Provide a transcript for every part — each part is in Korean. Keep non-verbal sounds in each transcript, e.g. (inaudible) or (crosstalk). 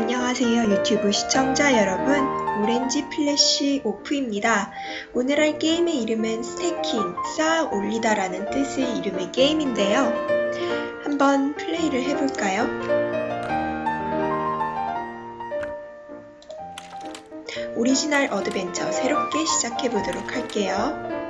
안녕하세요 유튜브 시청자 여러분. 오렌지 플래시 오프입니다. 오늘 할 게임의 이름은 스태킹 쌓아 올리다 라는 뜻의 이름의 게임인데요. 한번 플레이를 해볼까요? 오리지널 어드벤처 새롭게 시작해보도록 할게요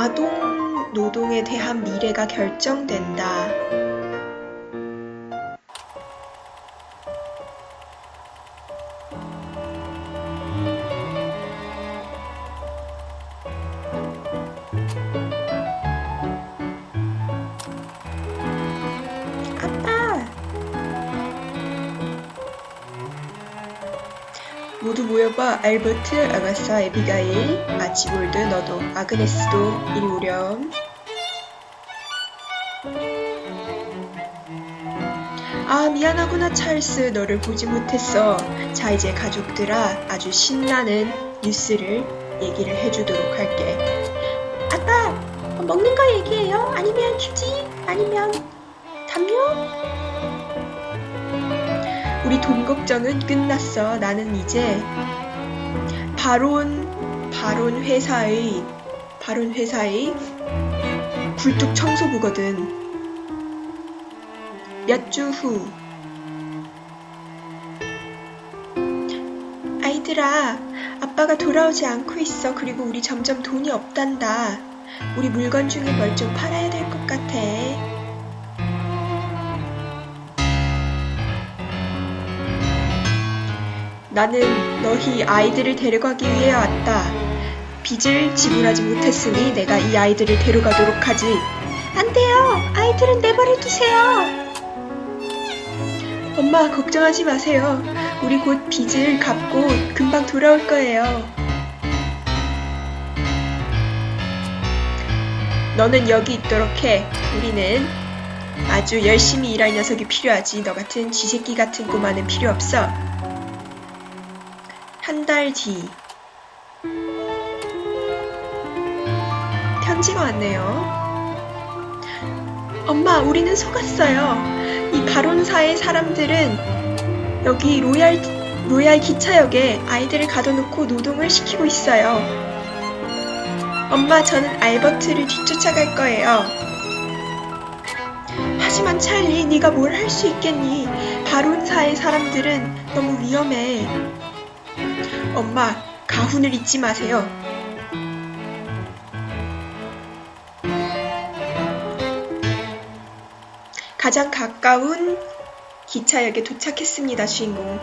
아동 노동에 대한 미래가 결정된다. 알버트, 아가사, 에비가일, 아치볼드, 너도, 아그네스도 이리 오렴. 아, 미안하구나, 찰스. 너를 보지 못했어. 자, 이제 가족들아, 아주 신나는 뉴스를 얘기를 해주도록 할게. 아빠, 먹는 거 얘기해요? 아니면 휴지? 아니면 담요? 우리 돈 걱정은 끝났어. 나는 이제 바론 바론 회사의 바론 회사의 굴뚝 청소부거든. 몇 주 후. 아이들아, 아빠가 돌아오지 않고 있어. 그리고 우리 점점 돈이 없단다. 우리 물건 중에 뭘 좀 팔아야 될 것 같아. 나는 너희 아이들을 데려가기 위해 왔다. 빚을 지불하지 못했으니 내가 이 아이들을 데려가도록 하지. 안 돼요. 아이들은 내버려 두세요. 엄마, 걱정하지 마세요. 우리 곧 빚을 갚고 금방 돌아올 거예요. 너는 여기 있도록 해. 우리는 아주 열심히 일할 녀석이 필요하지. 너 같은 쥐새끼 같은 꼬마는 필요 없어. 한 달 뒤. 편지가 왔네요. 엄마, 우리는 속았어요. 이 바론사의 사람들은 여기 로얄, 로얄 기차역에 아이들을 가둬놓고 노동을 시키고 있어요. 엄마, 저는 알버트를 뒤쫓아갈 거예요. 하지만 찰리, 네가 뭘 할 수 있겠니? 바론사의 사람들은 너무 위험해. 엄마, 가훈을 잊지 마세요. 가장 가까운 기차역에 도착했습니다, 주인공.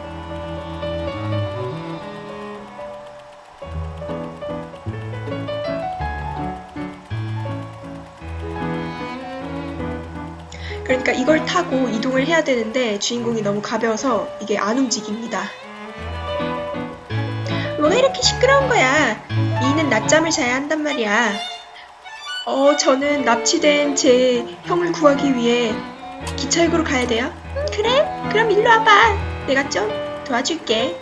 그러니까 이걸 타고 이동을 해야 되는데 주인공이 너무 가벼워서 이게 안 움직입니다. 뭐가 이렇게 시끄러운 거야? 이는 낮잠을 자야 한단 말이야. 어, 저는 납치된 제 형을 구하기 위해 기차역으로 가야 돼요. 음, 그래? 그럼 일로 와봐. 내가 좀 도와줄게.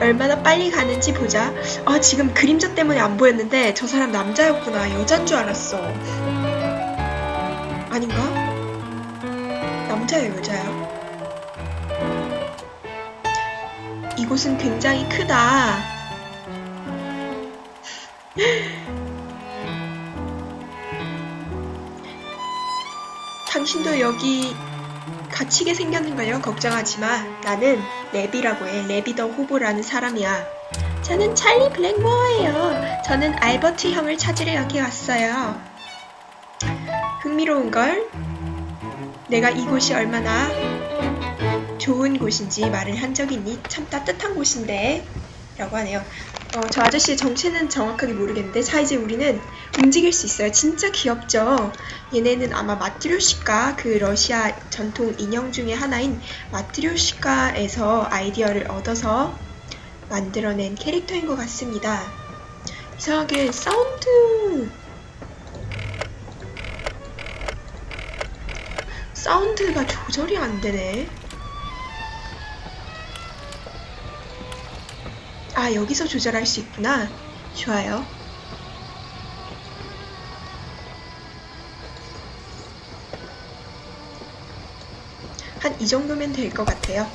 얼마나 빨리 가는지 보자. 아, 지금 그림자 때문에 안 보였는데 저 사람 남자였구나. 여잔 줄 알았어. 아닌가? 남자예요, 여자야? 곳은 굉장히 크다. 당신도 여기 갇히게 생겼는걸요? 걱정하지 마. 나는 레비라고 해. 레비더 호보라는 사람이야. 저는 찰리 블랙모어예요. 저는 알버트 형을 찾으러 여기 왔어요. 흥미로운걸? 내가 이곳이 얼마나 좋은 곳인지 말을 한적 있니? 참 따뜻한 곳인데 라고 하네요. 어, 저 아저씨의 정체는 정확하게 모르겠는데 자 이제 우리는 움직일 수 있어요. 진짜 귀엽죠? 얘네는 아마 마트료시카 그 러시아 전통 인형 중에 하나인 마트료시카에서 아이디어를 얻어서 만들어낸 캐릭터인 것 같습니다. 이상하게 사운드 사운드가 조절이 안 되네. 아, 여기서 조절할 수 있구나. 좋아요. 한 이 정도면 될 것 같아요.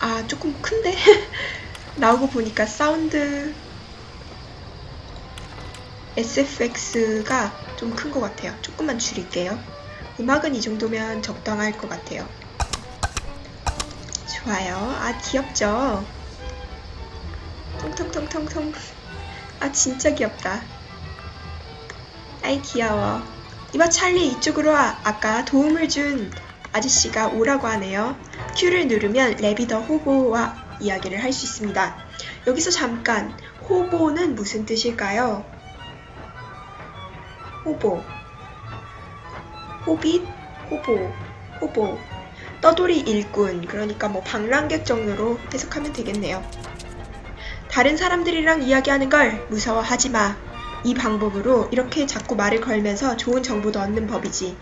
아, 조금 큰데? (laughs) 나오고 보니까 사운드 SFX가 좀 큰 것 같아요. 조금만 줄일게요. 음악은 이 정도면 적당할 것 같아요. 좋아요. 아, 귀엽죠? 통통통통통. 아, 진짜 귀엽다. 아이, 귀여워. 이봐, 찰리, 이쪽으로 와. 아까 도움을 준 아저씨가 오라고 하네요. Q를 누르면 레비더 호보와 이야기를 할 수 있습니다. 여기서 잠깐, 호보는 무슨 뜻일까요? 호보. 호빗, 호보, 호보. 떠돌이 일꾼, 그러니까 뭐 방랑객 정도로 해석하면 되겠네요. 다른 사람들이랑 이야기하는 걸 무서워하지 마. 이 방법으로 이렇게 자꾸 말을 걸면서 좋은 정보도 얻는 법이지.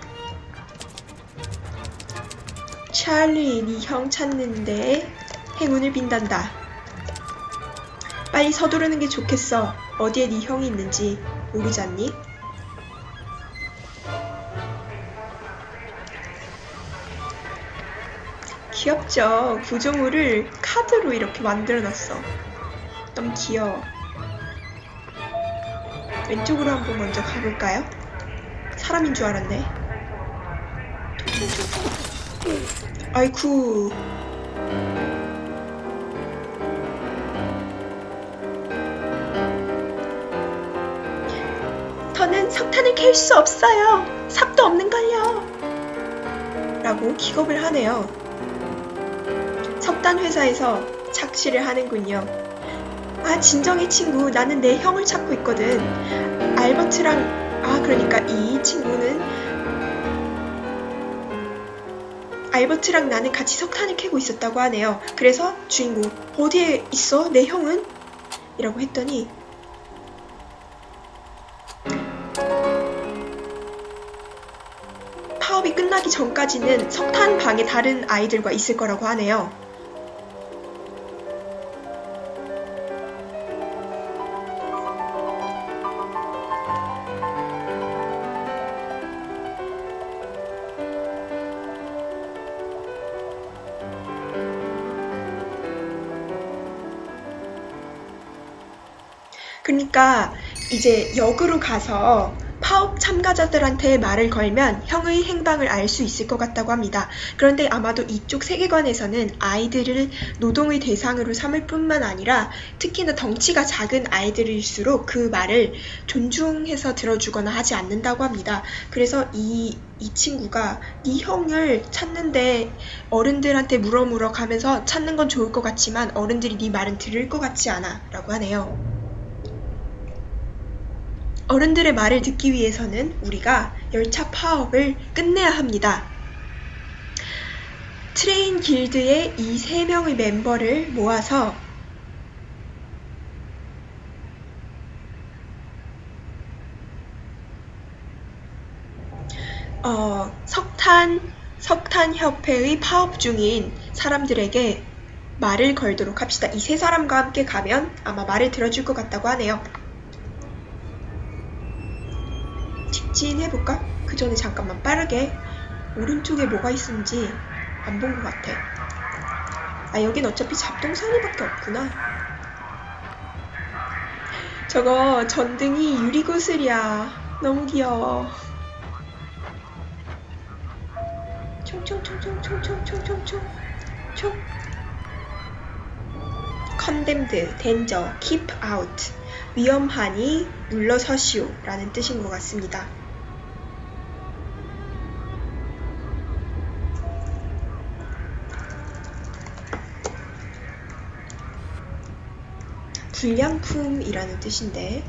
찰리, 네형 찾는데 행운을 빈단다. 빨리 서두르는 게 좋겠어. 어디에 네 형이 있는지 모르지 않니? 귀엽죠? 구조물을 카드로 이렇게 만들어 놨어. 너무 귀여워. 왼쪽으로 한번 먼저 가볼까요? 사람인 줄 알았네. 아이쿠. 더는 석탄을 캘 수 없어요. 삽도 없는걸요. 라고 기겁을 하네요. 석탄 회사에서 착시를 하는군요. 아, 진정해 친구. 나는 내 형을 찾고 있거든. 알버트랑 아, 그러니까 이 친구는 알버트랑 나는 같이 석탄을 캐고 있었다고 하네요. 그래서 주인공 어디에 있어? 내 형은? 이라고 했더니 파업이 끝나기 전까지는 석탄 방에 다른 아이들과 있을 거라고 하네요. 그러니까 이제 역으로 가서 파업 참가자들한테 말을 걸면 형의 행방을 알 수 있을 것 같다고 합니다. 그런데 아마도 이쪽 세계관에서는 아이들을 노동의 대상으로 삼을 뿐만 아니라 특히나 덩치가 작은 아이들일수록 그 말을 존중해서 들어주거나 하지 않는다고 합니다. 그래서 이, 이 친구가 네 형을 찾는데 어른들한테 물어 물어 가면서 찾는 건 좋을 것 같지만 어른들이 네 말은 들을 것 같지 않아 라고 하네요. 어른들의 말을 듣기 위해서는 우리가 열차 파업을 끝내야 합니다. 트레인 길드의 이 세 명의 멤버를 모아서 어, 석탄 석탄 협회의 파업 중인 사람들에게 말을 걸도록 합시다. 이 세 사람과 함께 가면 아마 말을 들어줄 것 같다고 하네요. 직진해볼까? 그 전에 잠깐만 빠르게 오른쪽에 뭐가 있는지 안 본 것 같아. 아, 여긴 어차피 잡동사니밖에 없구나. 저거 전등이 유리구슬이야. 너무 귀여워. 총총총총총총총총총 총. condemned, danger, keep out. 위험하니 물러서시오 라는 뜻인 것 같습니다. 불량품이라는 뜻인데.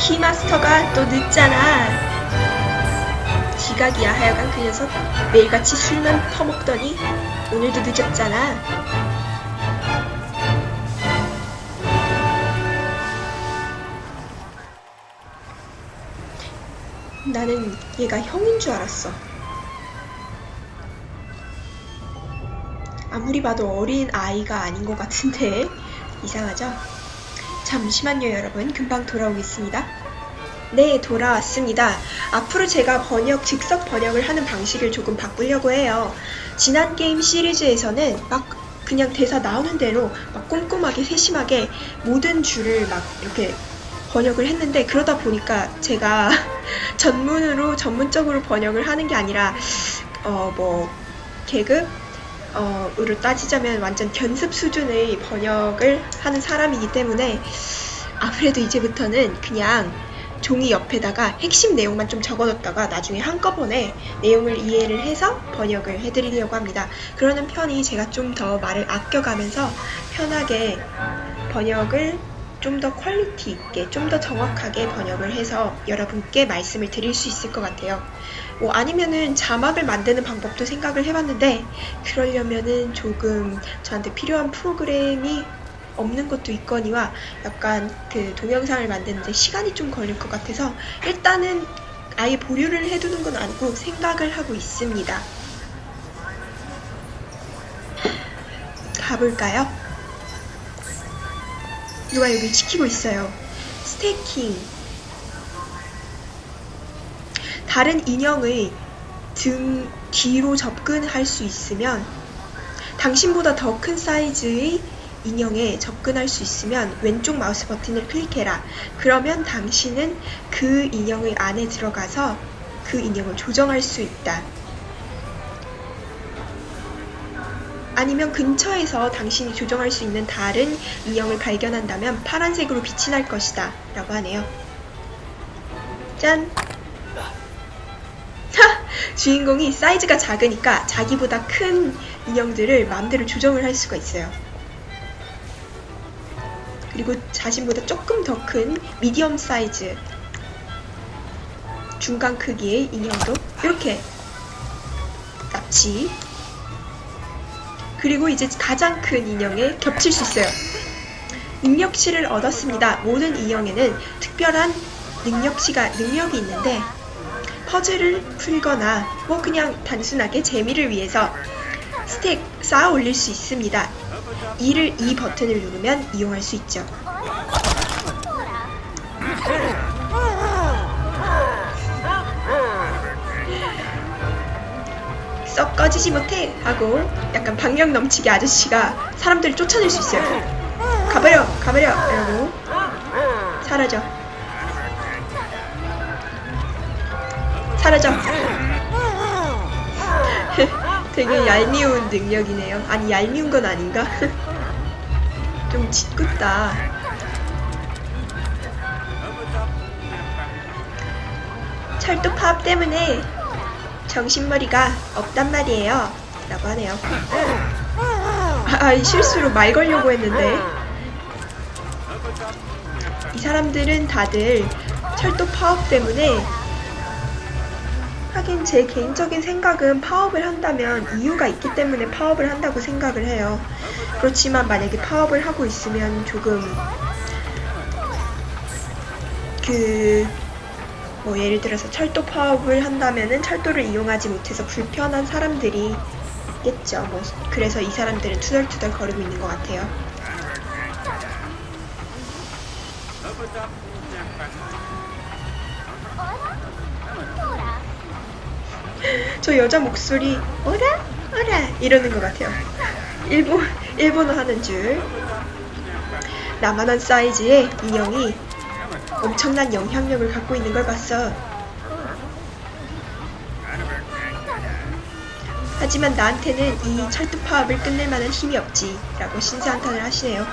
키마스터가 또 늦잖아. 지각이야 하여간. 그 녀석. 매일같이 술만 퍼먹더니 오늘도 늦었잖아 나는 얘가 형인 줄 알았어. 아무리 봐도 어린 아이가 아닌 것 같은데. (laughs) 이상하죠? 잠시만요 여러분. 금방 돌아오겠습니다. 네 돌아왔습니다. 앞으로 제가 번역 즉석 번역을 하는 방식을 조금 바꾸려고 해요. 지난 게임 시리즈에서는 막 그냥 대사 나오는 대로 막 꼼꼼하게 세심하게 모든 줄을 막 이렇게 번역을 했는데 그러다 보니까 제가 (laughs) 전문으로 전문적으로 번역을 하는 게 아니라 어 뭐 계급 어, 으로 따지자면 완전 견습 수준의 번역을 하는 사람이기 때문에 아무래도 이제부터는 그냥 종이 옆에다가 핵심 내용만 좀 적어뒀다가 나중에 한꺼번에 내용을 이해를 해서 번역을 해드리려고 합니다. 그러는 편이 제가 좀 더 말을 아껴가면서 편하게 번역을 좀 더 퀄리티 있게, 좀 더 정확하게 번역을 해서 여러분께 말씀을 드릴 수 있을 것 같아요. 뭐 아니면은 자막을 만드는 방법도 생각을 해봤는데 그러려면은 조금 저한테 필요한 프로그램이 없는 것도 있거니와 약간 그 동영상을 만드는데 시간이 좀 걸릴 것 같아서 일단은 아예 보류를 해두는 건 아니고 생각을 하고 있습니다. 가볼까요? 누가 여기 지키고 있어요. 스테이킹. 다른 인형의 등 뒤로 접근할 수 있으면 당신보다 더 큰 사이즈의 인형에 접근할 수 있으면 왼쪽 마우스 버튼을 클릭해라. 그러면 당신은 그 인형의 안에 들어가서 그 인형을 조정할 수 있다. 아니면 근처에서 당신이 조정할 수 있는 다른 인형을 발견한다면 파란색으로 빛이 날 것이다. 라고 하네요. 짠! 하! 주인공이 사이즈가 작으니까 자기보다 큰 인형들을 마음대로 조정을 할 수가 있어요. 그리고 자신보다 조금 더 큰 미디엄 사이즈 중간 크기의 인형도 이렇게 납치 그리고 이제 가장 큰 인형에 겹칠 수 있어요. 능력치를 얻었습니다. 모든 인형에는 특별한 능력치가 능력이 있는데 퍼즐을 풀거나 뭐 그냥 단순하게 재미를 위해서 스택 쌓아 올릴 수 있습니다. 이를 이 버튼을 누르면 이용할 수 있죠. 썩 꺼지지 못해 하고 약간 박력 넘치게 아저씨가 사람들을 쫓아낼 수 있어요. 가버려, 가버려 이러고 사라져. 사라져. (laughs) 되게 얄미운 능력이네요. 아니 얄미운 건 아닌가? (laughs) 좀 짓궂다. 철도 파업 때문에 정신머리가 없단 말이에요. 라고 하네요. 아, 아, 실수로 말 걸려고 했는데. 이 사람들은 다들 철도 파업 때문에 하긴 제 개인적인 생각은 파업을 한다면 이유가 있기 때문에 파업을 한다고 생각을 해요. 그렇지만 만약에 파업을 하고 있으면 조금 그 뭐 예를 들어서 철도 파업을 한다면은 철도를 이용하지 못해서 불편한 사람들이 있겠죠. 뭐 그래서 이 사람들은 투덜투덜 거리고 있는 것 같아요. 저 여자 목소리 어라 어라 이러는 것 같아요. 일본 일본어 하는 줄. 나만한 사이즈의 인형이 엄청난 영향력을 갖고 있는 걸 봤어. 하지만 나한테는 이 철도 파업을 끝낼 만한 힘이 없지. 라고 신세한탄을 하시네요.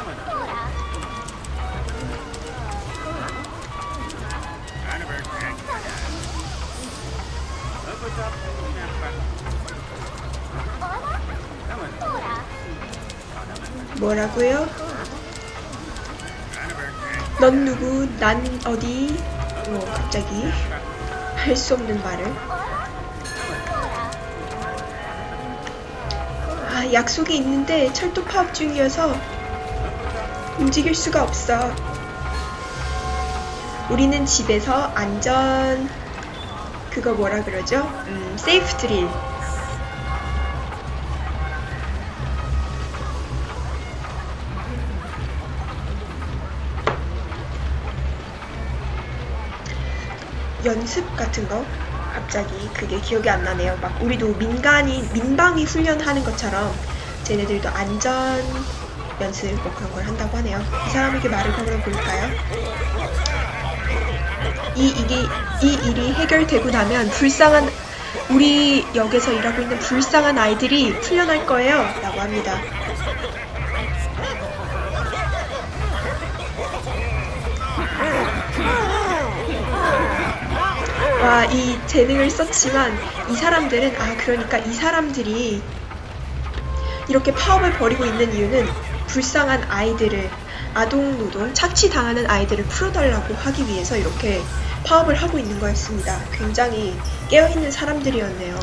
뭐라고요? 넌 누구? 난 어디? 뭐 갑자기 할 수 없는 말을 아 약속이 있는데 철도 파업 중이어서 움직일 수가 없어 우리는 집에서 안전 그거 뭐라 그러죠? 음, 세이프 드릴 연습 같은 거 갑자기 그게 기억이 안 나네요. 막 우리도 민간이 민방위 훈련하는 것처럼 쟤네들도 안전 연습 뭐 그런 걸 한다고 하네요. 이 사람에게 말을 걸어 볼까요? 이 이게 이 일이 해결되고 나면 불쌍한 우리 역에서 일하고 있는 불쌍한 아이들이 풀려날 거예요.라고 합니다. 와, 이 재능을 썼지만 이 사람들은 아 그러니까 이 사람들이 이렇게 파업을 벌이고 있는 이유는 불쌍한 아이들을 아동 노동 착취당하는 아이들을 풀어달라고 하기 위해서 이렇게 파업을 하고 있는 거였습니다. 굉장히 깨어있는 사람들이었네요.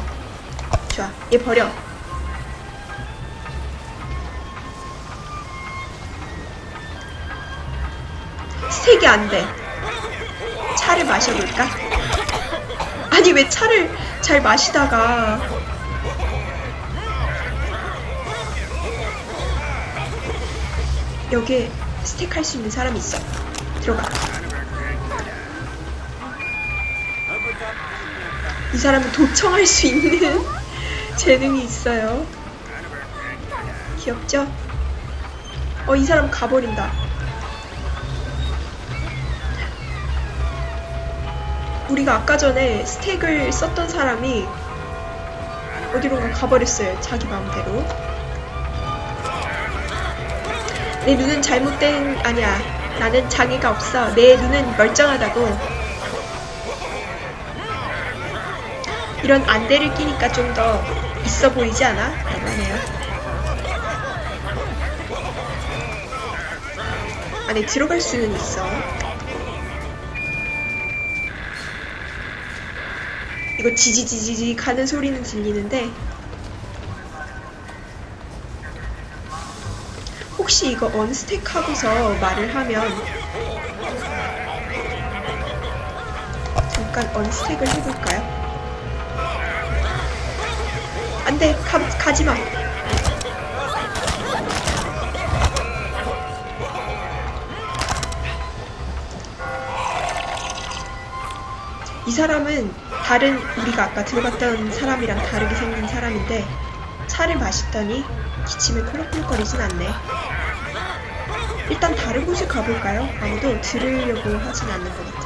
좋아, 얘 버려. 스택이 안 돼. 차를 마셔볼까? 아니 왜 차를 잘 마시다가 여기에 스택 할 수 있는 사람이 있어. 들어가. 이 사람은 도청할 수 있는 (laughs) 재능이 있어요. 귀엽죠? 어, 이 사람 가버린다. 우리가 아까 전에 스택을 썼던 사람이 어디론가 가버렸어요. 자기 마음대로. 내 눈은 잘못된 아니야. 나는 장애가 없어. 내 눈은 멀쩡하다고. 이런 안대를 끼니까 좀 더 있어 보이지 않아? 라고 하네요. 안에 들어갈 수는 있어. 이거 지지지지지 가는 소리는 들리는데 혹시 이거 언스택 하고서 말을 하면 잠깐 언스택을 해볼까요? 안돼 가, 가지마 이 사람은 다른 우리가 아까 들어갔던 사람이랑 다르게 생긴 사람인데 차를 마시더니 기침을 콜록콜록거리진 않네. 일단 다른 곳에 가볼까요? 아무도 들으려고 하진 않는 것 같아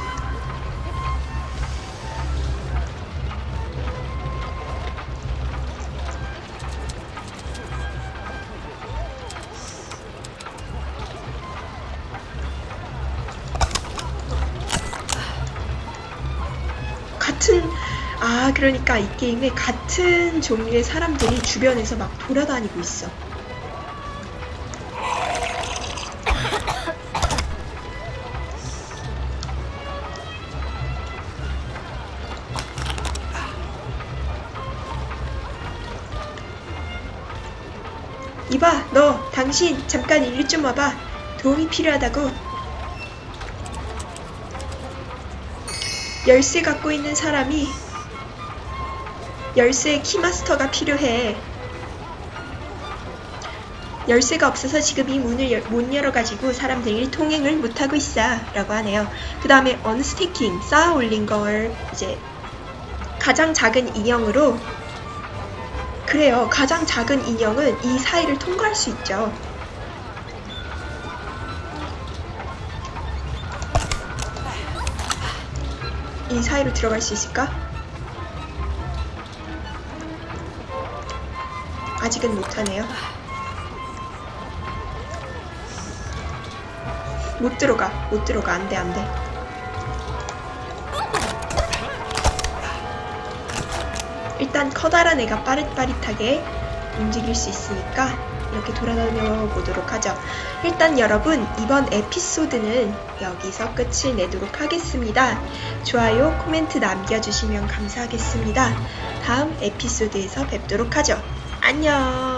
아 그러니까 이 게임에 같은 종류의 사람들이 주변에서 막 돌아다니고 있어. 이봐, 너, 당신, 잠깐 일리 좀 와봐. 도움이 필요하다고. 열쇠 갖고 있는 사람이 열쇠 키마스터가 필요해. 열쇠가 없어서 지금 이 문을 열- 못 열어가지고 사람들이 통행을 못하고 있어. 라고 하네요. 그 다음에 언스태킹, 쌓아 올린 걸 이제 가장 작은 인형으로 그래요. 가장 작은 인형은 이 사이를 통과할 수 있죠. 이 사이로 들어갈 수 있을까? 아직은 못하네요. 못 들어가, 못 들어가, 안 돼, 안 돼. 일단 커다란 애가 빠릿빠릿하게 움직일 수 있으니까 이렇게 돌아다녀 보도록 하죠. 일단 여러분, 이번 에피소드는 여기서 끝을 내도록 하겠습니다. 좋아요, 코멘트 남겨주시면 감사하겠습니다. 다음 에피소드에서 뵙도록 하죠. 안녕!